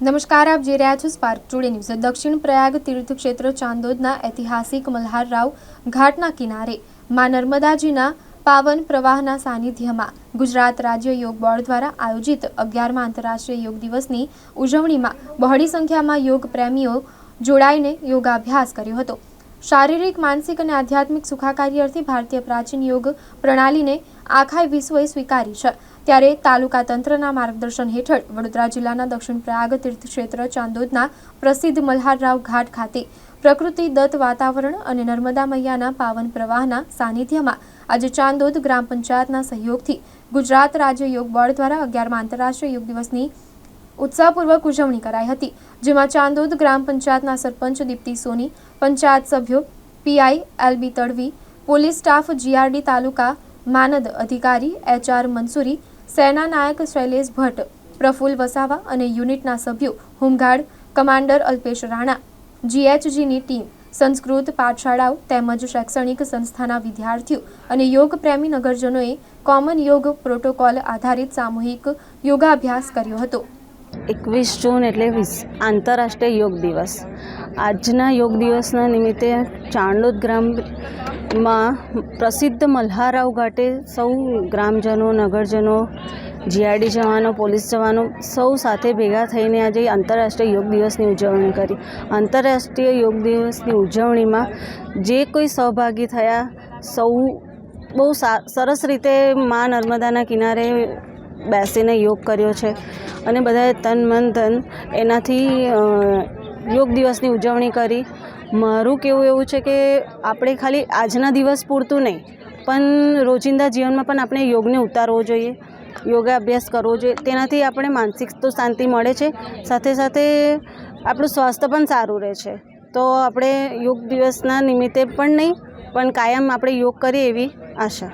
નમસ્કાર, આપ જોઈ રહ્યા છો સ્પાર્ક ટુડે ન્યૂઝ. દક્ષિણ પ્રયાગ તીર્થક્ષેત્ર ચાંદોદના ઐતિહાસિક મલ્હારરાવ ઘાટના કિનારે માં નર્મદાજીના પાવન પ્રવાહના સાનિધ્યમાં ગુજરાત રાજ્ય યોગ બોર્ડ દ્વારા આયોજિત અગિયારમા આંતરરાષ્ટ્રીય યોગ દિવસની ઉજવણીમાં બહોળી સંખ્યામાં યોગ પ્રેમીઓ જોડાઈને યોગાભ્યાસ કર્યો હતો. શારીરિક, માનસિક અને આધ્યાત્મિક સુખાકારી અર્થે ભારતીય પ્રાચીન યોગ પ્રણાલીને આખા વિશ્વએ સ્વીકારી છે. ત્યારે તાલુકા તંત્રના માર્ગદર્શન હેઠળ વડોદરા જિલ્લાના દક્ષિણ પ્રયાગ તીર્થક્ષેત્ર ચાંદોદના પ્રસિદ્ધ મલ્હારરાવ ઘાટ ખાતે પ્રકૃતિ દત્ત વાતાવરણ અને નર્મદા મૈયાના પાવન પ્રવાહના સાનિધ્યમાં આજે ચાંદોદ ગ્રામ પંચાયતના સહયોગથી ગુજરાત રાજ્ય યોગ બોર્ડ દ્વારા અગિયારમાં આંતરરાષ્ટ્રીય યોગ દિવસની ઉત્સાહપૂર્વક ઉજવણી કરાઈ હતી, જેમાં ચાંદોદ ગ્રામ પંચાયતના સરપંચ દીપ્તિ સોની, પંચાયત સભ્યો PI LB Tadvi, police staff GRD taluka માનદ અધિકારી એચઆર મંસૂરી સેના નાયક શૈલેષ ભટ્ટ પ્રફુલ્લ વસાવા અને યુનિટના સભ્યો home guard commander Alpesh Rana જીએચજીની team, Sanskrit પાઠશાળાઓ તેમજ શૈક્ષણિક સંસ્થાના વિદ્યાર્થીઓ અને યોગ પ્રેમી નગરજનોએ કોમન યોગ પ્રોટોકોલ આધારિત સામૂહિક યોગાભ્યાસ કર્યો હતો. એકવીસ જૂન એટલે વીસ. આંતરરાષ્ટ્રીય યોગ દિવસ. આજના યોગ દિવસના નિમિત્તે ચાંદોદ ગ્રામમાં પ્રસિદ્ધ મલ્હારાવ ઘાટે સૌ ગ્રામજનો, નગરજનો જીઆરડી જવાનો, પોલીસ જવાનો સૌ સાથે ભેગા થઈને આજે આંતરરાષ્ટ્રીય યોગ દિવસની ઉજવણી કરી. આંતરરાષ્ટ્રીય યોગ દિવસની ઉજવણીમાં જે કોઈ સહભાગી થયા, સૌ બહુ સરસ રીતે મા નર્મદાના કિનારે બેસીને યોગ કર્યો છે અને બધાએ તન મન ધન એનાથી યોગ દિવસની ઉજવણી કરી. મારું કેવું એવું છે કે આપણે ખાલી આજના દિવસ પૂરતું નહીં, પણ રોજિંદા જીવનમાં પણ આપણે યોગને ઉતારવો જોઈએ યોગાભ્યાસ કરવો જોઈએ. તેનાથી આપણે માનસિક તો શાંતિ મળે છે, સાથે સાથે આપણું સ્વાસ્થ્ય પણ સારું રહે છે. તો આપણે યોગ દિવસના નિમિત્તે પણ નહીં, પણ કાયમ આપણે યોગ કરીએ એવી આશા.